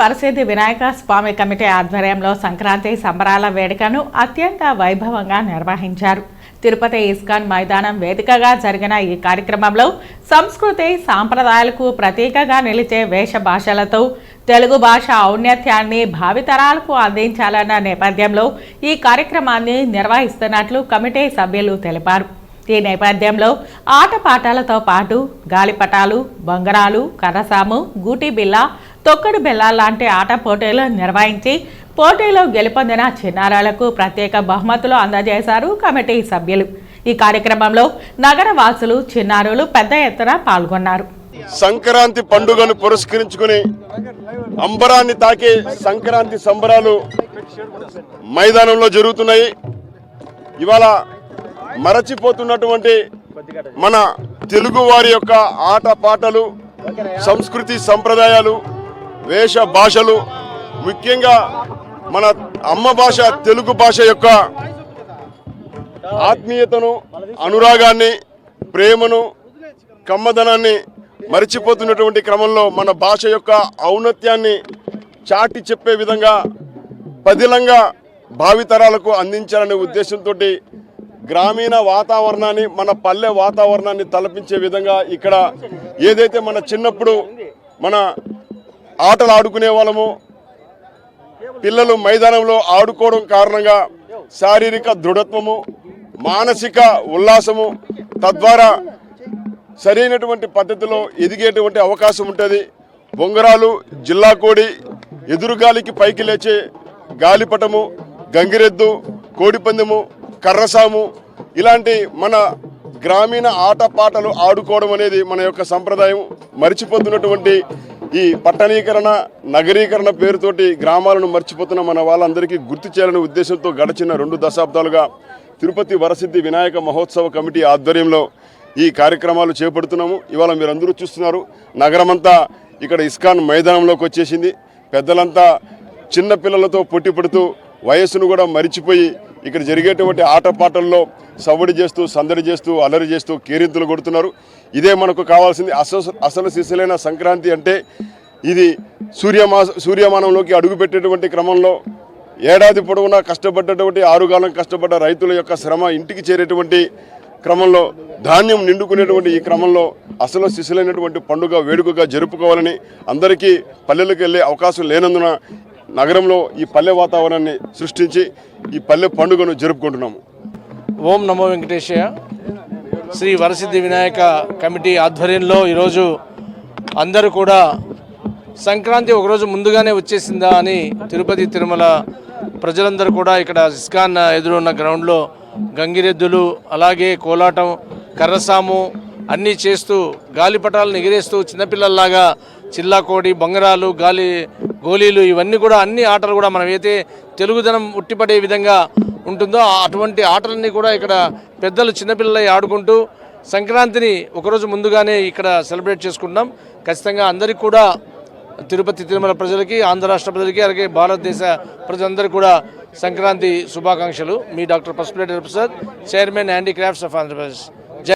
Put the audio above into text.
వరసేది వినాయక స్వామి committee ఆధ్వర్యంలో సంక్రాంతి సంబరాల వేడుకను అత్యంత వైభవంగా నిర్వహించారు. తిరుపతి ఇస్కాన్ మైదానం వేదికగా జరిగిన ఈ కార్యక్రమంలో సంస్కృతి సాంప్రదాయాలకు ప్రతీకగా నిలిచే వేష భాషలతో తెలుగు భాష ఔన్నత్యాన్ని భావితరాలకు అందించాలన్న నేపథ్యంలో ఈ కార్యక్రమాన్ని నిర్వహిస్తున్నట్లు కమిటీ సభ్యులు తెలిపారు. ఈ నేపథ్యంలో ఆటపాటలతో పాటు గాలిపటాలు బొంగరాలు కరసాము గూటి బిల్లా తొక్కడు బిల్ల లాంటి ఆట పోటీలు నిర్వహించి పోటీలో గెలుపొందిన చిన్నారాలకు ప్రత్యేక బహుమతులు అందజేశారు కమిటీ సభ్యులు. ఈ కార్యక్రమంలో నగర వాసులు చిన్నారులు పెద్ద ఎత్తున పాల్గొన్నారు. సంక్రాంతి పండుగను పురస్కరించుకుని అంబరాన్ని తాకే సంక్రాంతి సంబరాలు మైదానంలో జరుగుతున్నాయి. ఇవాళ మరచిపోతున్నటువంటి మన తెలుగువారి యొక్క ఆట పాటలు సంస్కృతి సంప్రదాయాలు వేష భాషలు ముఖ్యంగా మన అమ్మ భాష తెలుగు భాష యొక్క ఆత్మీయతను అనురాగాన్ని ప్రేమను కమ్మదనాన్ని మరిచిపోతున్నటువంటి క్రమంలో మన భాష యొక్క ఔన్నత్యాన్ని చాటి చెప్పే విధంగా పదిలంగా భావితరాలకు అందించాలనే ఉద్దేశంతో గ్రామీణ వాతావరణాన్ని మన పల్లె వాతావరణాన్ని తలపించే విధంగా ఇక్కడ ఏదైతే మన చిన్నప్పుడు మన ఆటలు ఆడుకునే వాళ్ళము. పిల్లలు మైదానంలో ఆడుకోవడం కారణంగా శారీరక దృఢత్వము మానసిక ఉల్లాసము తద్వారా సరైనటువంటి పద్ధతిలో ఎదిగేటువంటి అవకాశం ఉంటుంది. బొంగరాలు జిల్లా కోడి ఎదురుగాలికి పైకి లేచే గాలిపటము గంగిరెద్దు కోడిపందెము కర్రసాము ఇలాంటి మన గ్రామీణ ఆటపాటలు ఆడుకోవడం అనేది మన యొక్క సంప్రదాయం. మరిచిపోతున్నటువంటి ఈ పట్టణీకరణ నగరీకరణ పేరుతోటి గ్రామాలను మర్చిపోతున్న మన వాళ్ళందరికీ గుర్తు చేయాలనే ఉద్దేశంతో గడిచిన రెండు దశాబ్దాలుగా తిరుపతి వరసిద్ధి వినాయక మహోత్సవ కమిటీ ఆధ్వర్యంలో ఈ కార్యక్రమాలు చేపడుతున్నాము. ఇవాళ మీరందరూ చూస్తున్నారు నగరమంతా ఇక్కడ ఇస్కాన్ మైదానంలోకి వచ్చేసింది. పెద్దలంతా చిన్న పిల్లలతో పొట్టి పడుతూ వయస్సును కూడా మరిచిపోయి ఇక్కడ జరిగేటువంటి ఆటపాటల్లో సవ్వడి చేస్తూ సందడి చేస్తూ అల్లరి చేస్తూ కేరింతలు కొడుతున్నారు. ఇదే మనకు కావాల్సింది. అసలు అసలు సిసలైన సంక్రాంతి అంటే ఇది సూర్యమా సూర్యమానంలోకి అడుగుపెట్టేటువంటి క్రమంలో ఏడాది పొడవునా కష్టపడ్డటువంటి ఆరుగాలం కష్టపడ్డ రైతుల యొక్క శ్రమ ఇంటికి చేరేటువంటి క్రమంలో ధాన్యం నిండుకునేటువంటి ఈ క్రమంలో అసలు శిశులైనటువంటి పండుగ వేడుకగా జరుపుకోవాలని అందరికీ పల్లెలకు వెళ్ళే అవకాశం లేనందున నగరంలో ఈ పల్లె వాతావరణాన్ని సృష్టించి ఈ పల్లె పండుగను జరుపుకుంటున్నాము. ఓం నమో వెంకటేశయ శ్రీ వరసిద్ధి వినాయక కమిటీ ఆధ్వర్యంలో ఈరోజు అందరూ కూడా సంక్రాంతి ఒకరోజు ముందుగానే వచ్చేసిందా అని తిరుపతి తిరుమల ప్రజలందరూ కూడా ఇక్కడ ఇస్కాన్ ఎదురున్న గ్రౌండ్లో గంగిరెద్దులు అలాగే కోలాటం కర్రసాము అన్నీ చేస్తూ గాలిపటాలను ఎగిరేస్తూ చిన్నపిల్లల్లాగా చిల్లాకోడి బొంగరాలు గాలి గోళీలు ఇవన్నీ కూడా అన్ని ఆటలు కూడా మనం అయితే తెలుగుదనం ఉట్టిపడే విధంగా ఉంటుందో అటువంటి ఆటలన్నీ కూడా ఇక్కడ పెద్దలు చిన్నపిల్లలై ఆడుకుంటూ సంక్రాంతిని ఒకరోజు ముందుగానే ఇక్కడ సెలబ్రేట్ చేసుకుంటాం ఖచ్చితంగా అందరికీ కూడా తిరుపతి తిరుమల ప్రజలకి ఆంధ్ర రాష్ట్ర ప్రజలకి అలాగే భారతదేశ ప్రజలందరికీ కూడా సంక్రాంతి శుభాకాంక్షలు. మీ doctor Pasupuleti Prasad chairman handicrafts of Andhra Pradesh.